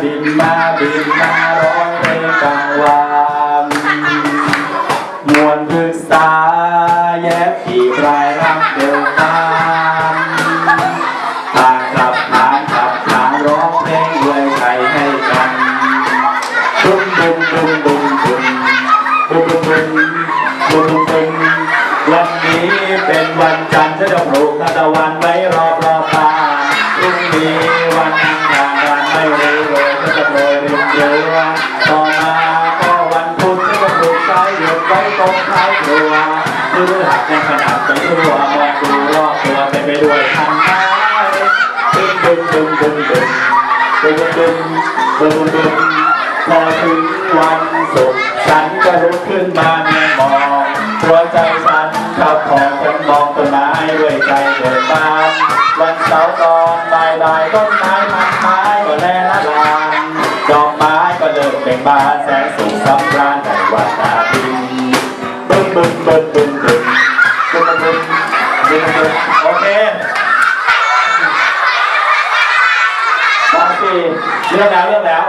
บินมาบินมาร้องเพลงกลางวันมวนพึกษาแยบขี่ปลายรับเดินทางทางขับทางขับทางร้องเพลงด้วยใจให้กันดุมดุมดุมดุมดุมดุมดุมดุมดุมดุมดุมวันนี้เป็นวันจันทร์จะปลูกตะวันไว้รอ เรือต่อมาก็วันพุธก็ปลูกใจหยุดไว้ตรงท้ายครัวเพื่อหักในขนาดไปทั่วมองดูรอบตัวเต็มไปด้วยพันไม้ดึงดึงดึงดึงดึงดึงดึงดึงดึงพอถึงวันศุกร์ฉันก็ลุกขึ้นมาแม่มองหัวใจฉันขับของฉันมองต้นไม้ด้วยใจเบิกบานวันเสาร์ตอนบ่ายบ่ายต้น มเบ่งบาแสงสุขสำราญในวันตาดินบึ้มบึ้มบึ้มบึ้มบึ้มบึ้มบึ้มบึ้มบึ้มโอเคสามสี่เรื่องแล้วเรื่องแล้ว